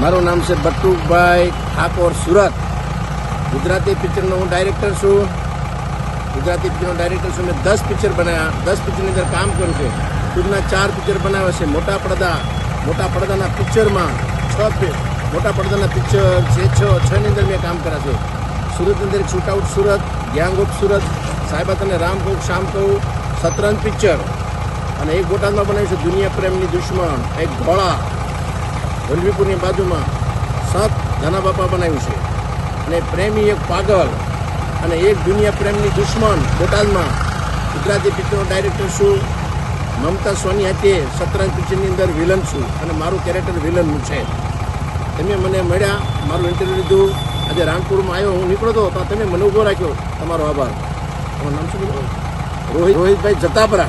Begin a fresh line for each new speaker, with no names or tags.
મારું નામ છે બટુકભાઈ ઠાકોર સુરત. ગુજરાતી પિક્ચરનો હું ડાયરેક્ટર છું. ગુજરાતી પિક્ચરનો ડાયરેક્ટર છું મેં દસ પિક્ચર બનાવ્યા દસ પિક્ચરની અંદર કામ કર્યું છે. ખુદના ચાર પિક્ચર બનાવ્યા છે. મોટા પડદા. મોટા પડદાના પિક્ચરમાં છ મોટા પડદાના પિક્ચર છે છ છની અંદર મેં કામ કર્યા છે. સુરતની અંદર શૂટઆઉટ સુરત ગેંગ સુરત સાહેબા તને રામ કહું શામ કહું શતરંજ પિક્ચર. અને એક બોટાદમાં બનાવ્યું છે દુનિયા પ્રેમની દુશ્મન. એક ઘોડા. વલભીપુરની બાજુમાં સાત નાના બાપા બનાવ્યું છે. અને પ્રેમી એક પાગલ અને એક દુનિયા પ્રેમની દુશ્મન બોટાદમાં ગુજરાતી પિક્ચરનો ડાયરેક્ટર છું. મમતા સોની હતી શતરંજ પિક્ચરની અંદર વિલન છું અને મારું કેરેક્ટર વિલનનું છે. તમે મને મળ્યા, મારું ઇન્ટરવ્યૂ લીધું. આજે રાણપુરમાં આવ્યો, હું નીકળતો તો તમે મને ઊભો રાખ્યો. તમારો આભાર. તમારું નામ શું રોહિત. રોહિતભાઈ જતાપરા.